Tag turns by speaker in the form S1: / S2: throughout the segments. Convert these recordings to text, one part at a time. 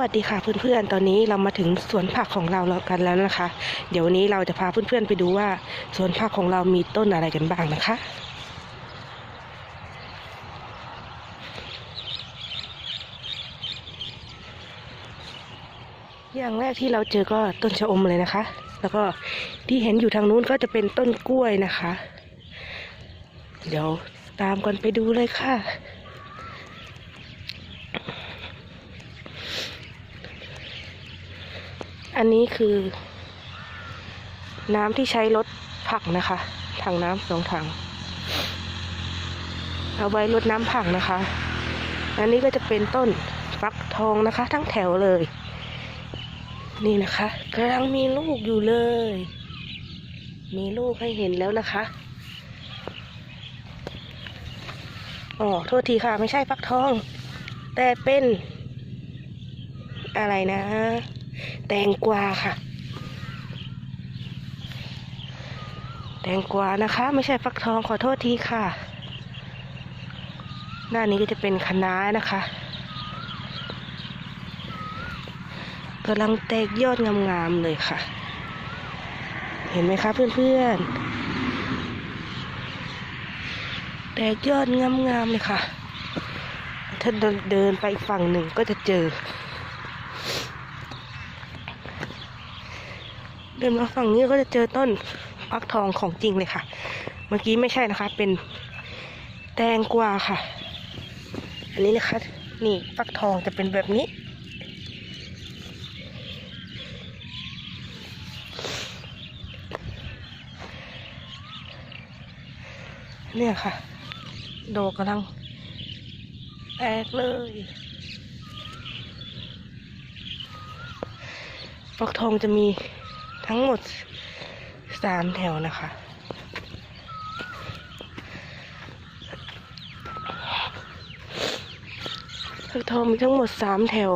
S1: วัสดีค่ะเพื่อนๆ ตอนนี้เรามาถึงสวนผักของเราแล้วกันแล้วนะคะ เดี๋ยววันนี้เราจะพาเพื่อนๆไปดูว่าสวนผักของเรามีต้นอะไรกันบ้างนะคะ อย่างแรกที่เราเจอก็ต้นชะอมเลยนะคะ แล้วก็ที่เห็นอยู่ทางนู้นก็จะเป็นต้นกล้วยนะคะ เดี๋ยวตามกันไปดูเลยค่ะ อันนี้คือ น้ำที่ใช้รดผักนะคะ ถังน้ำสองถัง เอาไว้รดน้ำผักนะคะ อันนี้ก็จะเป็นต้นฟักทองนะคะ ทั้งแถวเลย นี่นะคะกำลังมีลูกอยู่เลย มีลูกให้เห็นแล้วนะคะอ๋อโทษทีค่ะ ไม่ใช่ฟักทอง แต่เป็นอะไรนะ แตงกวาค่ะ แตงกวานะคะ ไม่ใช่ฟักทองขอโทษทีค่ะหน้านี้ก็จะเป็นคะน้านะคะกำลังแตกยอดงามๆเลยค่ะ เห็นไหมคะเพื่อนๆ แตกยอดงามๆเลยค่ะ ถ้าเดินเดินไปอีกฝั่งหนึ่งก็จะเจอ เดินมาฝั่งนี้ก็จะเจอต้นฟักทองของจริงเลยค่ะ เมื่อกี้ไม่ใช่นะคะ เป็นแตงกวาค่ะ อันนี้นะคะ นี่ฟักทองจะเป็นแบบนี้ เนี่ยค่ะ โดกกำลังแตกเลยฟักทองจะมี ทั้งหมดสามแถวนะคะ ฟักทองมีทั้งหมดสามแถว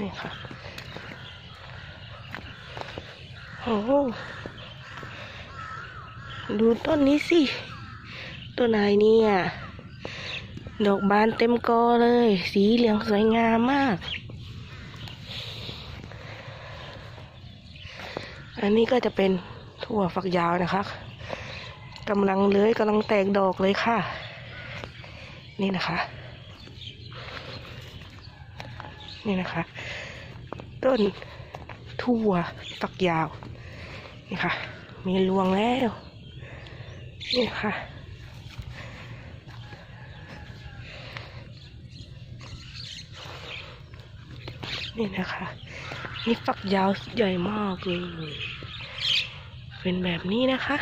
S1: นี่ค่ะ โอ้โหดูต้นนี้สิ ต้นอะไรเนี่ย ดอกบานเต็มกอเลย สีเหลืองสวยงามมาก อันนี้ก็จะเป็นถั่วฝักยาวนะคะกำลังเลื้อยกำลังแตกดอกเลยค่ะ นี่นะคะ นี่นะคะ ต้นถั่วฝักยาว นี่ค่ะ มีรวงแล้ว นี่ค่ะนี่นะคะ นี่ฝักยาวใหญ่มากเลย เป็นแบบนี้นะคะ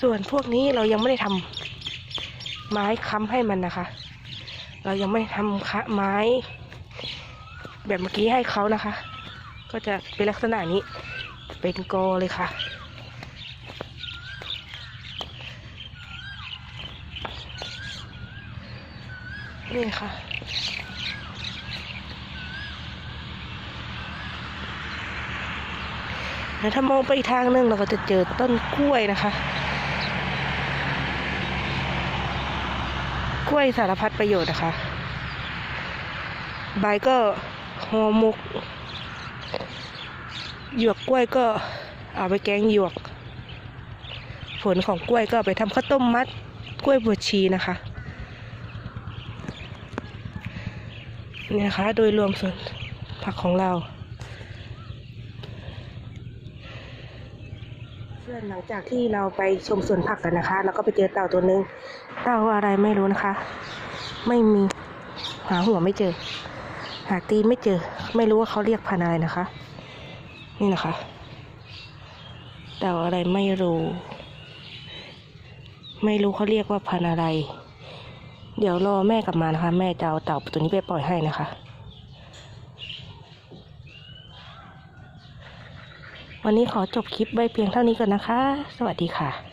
S1: ส่วนพวกนี้เรายังไม่ได้ทำไม้ค้ำให้มันนะคะ เรายังไม่ทำคะไม้ แบบเมื่อกี้ให้เขานะคะ ก็จะเป็นลักษณะนี้ เป็นกอเลยค่ะนี่ค่ะ แล้ว ถ้ามองไปอีกทางนึงเราก็จะเจอต้นกล้วยนะคะ กล้วยสารพัดประโยชน์นะคะ ใบก็หอหมกหยวกกล้วยก็เอาไปแกงหยวก ผลของกล้วยก็ไปทำข้าวต้มมัด กล้วยบวชชีนะคะนี่นะคะ โดยรวมส่วนผักของเรา เพื่อนหลังจากที่เราไปชมสวนผักกันนะคะแล้วก็ไปเจอเต่าตัวหนึง เต่าอะไรไม่รู้นะคะ ไม่มีหาหัวไม่เจอ หาตีนไม่เจอ ไม่รู้ว่าเขาเรียกพันอะไรนะคะ นี่นะคะ เต่าอะไรไม่รู้ ไม่รู้เขาเรียกว่าพันอะไร เดี๋ยวรอแม่กลับมานะคะ แม่จะเอาเต่าตัวนี้ไปปล่อยให้นะคะ วันนี้ขอจบคลิปไว้เพียงเท่านี้ก่อนนะคะ สวัสดีค่ะ